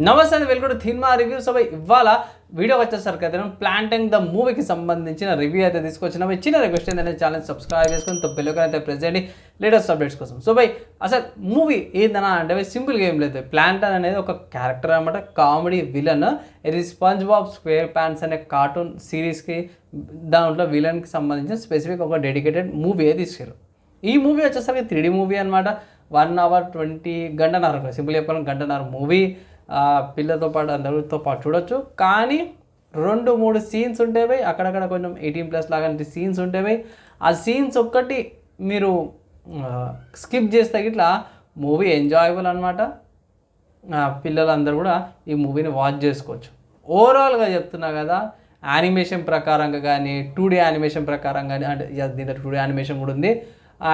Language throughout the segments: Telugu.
నమస్తే అండి welcome to cinema review so ఇవాళ వీడియో వచ్చేసరికి అయితే ప్లాంటింగ్ ద మూవీకి సంబంధించిన రివ్యూ అయితే తీసుకొచ్చిన. చిన్న రిక్వెస్ట్ ఏంటంటే ఛానల్ సబ్స్క్రైబ్ చేసుకొని తో అయితే ప్రెస్ చేయండి. లేటెస్ట్ అప్డేట్స్ కోసం. సో బై అసలు మూవీ ఏందన్నా అంటే సింపుల్గా ఏం లేదు. ప్లాంటన్ అనేది ఒక క్యారెక్టర్ అనమాట కామెడీ విలన్ ఇది స్పంజ్ బాబ్ స్క్వేర్ ప్యాంట్స్ అనే కార్టూన్ సిరీస్కి దాంట్లో విలన్కి సంబంధించిన స్పెసిఫిక్ ఒక డెడికేటెడ్ మూవీ అయితే తీసుకెళ్ళారు ఈ మూవీ వచ్చేసరికి త్రీడీ మూవీ అనమాట వన్ అవర్ ట్వంటీ గంటన్నర సింపుల్ చెప్పాలంటే గంటన్నర మూవీ పిల్లతో పాటు అందరితో పాటు చూడొచ్చు. కానీ రెండు మూడు సీన్స్ ఉండేవి. అక్కడక్కడ కొంచెం ఎయిటీన్ ప్లస్ లాగాంటి సీన్స్ ఉండేవి. ఆ సీన్స్ ఒక్కటి మీరు స్కిప్ చేస్తే ఇట్లా మూవీ ఎంజాయబుల్ అనమాట పిల్లలందరూ కూడా ఈ మూవీని వాచ్ చేసుకోవచ్చు. ఓవరాల్గా చెప్తున్నా కదా యానిమేషన్ ప్రకారంగా కానీ టూ డే యానిమేషన్ ప్రకారం కానీ అంటే yes, దీంట్లో టూ డే యానిమేషన్ కూడా ఉంది.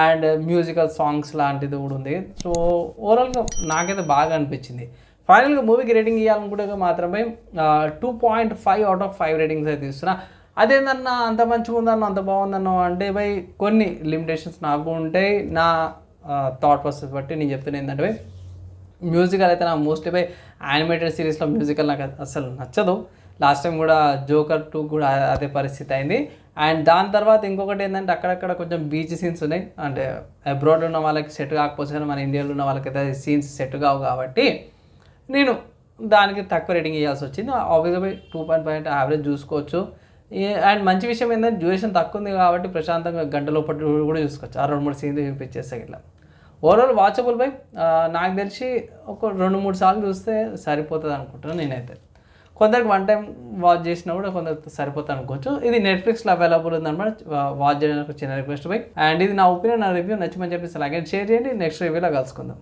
అండ్ మ్యూజికల్ సాంగ్స్ లాంటిది కూడా ఉంది. సో ఓవరాల్గా నాకైతే బాగా అనిపించింది. ఫైనల్గా మూవీకి రేటింగ్ ఇవ్వాలనుకుంటే మాత్రమే two point five out of five ratings అయితే ఇస్తున్నా. అదేందన్నా అంత మంచిగా ఉందన్న అంత బాగుందన్న అంటే బై కొన్ని లిమిటేషన్స్ నాకు ఉంటాయి. నా థాట్ ప్రాసెస్ బట్టి నేను చెప్తున్నా ఏంటంటే బై మ్యూజికల్ అయితే నాకు మోస్ట్లీ బై యానిమేటెడ్ సిరీస్లో మ్యూజికల్ నాకు అసలు నచ్చదు. లాస్ట్ టైం కూడా జోకర్ టూ కూడా అదే పరిస్థితి అయింది. అండ్ దాని తర్వాత ఇంకొకటి ఏంటంటే అక్కడక్కడ కొంచెం బీచ్ సీన్స్ ఉన్నాయి. అంటే అబ్రాడ్ ఉన్న వాళ్ళకి సెట్ కాకపోతే మన ఇండియాలో ఉన్న వాళ్ళకైతే సీన్స్ సెట్ కావు కాబట్టి నేను దానికి తక్కువ రేటింగ్ ఇవ్వాల్సి వచ్చింది. ఆబ్వియస్గా టూ పాయింట్ ఫైవ్ యావరేజ్ చూసుకోవచ్చు. అండ్ మంచి విషయం ఏంటంటే డ్యూరేషన్ తక్కువ ఉంది కాబట్టి ప్రశాంతంగా గంటలో పట్టు కూడా చూసుకోవచ్చు. ఆ రెండు మూడు సీన్లు చూపించేస్తే ఇట్లా. ఓవరాల్ వాచబుల్ బై నాకు తెలిసి ఒక రెండు మూడు సార్లు చూస్తే సరిపోతుంది అనుకుంటున్నాను నేనైతే. కొందరికి వన్ టైం వాచ్ చేసినా కూడా కొందరికి సరిపోతుంది అనుకోవచ్చు. ఇది నెట్ఫ్లిక్స్లో అవైలబుల్ ఉందన్నమాట. వాచ్ చేయడానికి చిన్న రిక్వెస్ట్ బై అండ్ ఇది నా ఒపీనియన్ నా రివ్యూ నచ్చమని చెప్పేసి అలాగే షేర్ చేయండి. నెక్స్ట్ రివ్యూలో కలుసుకుందాం.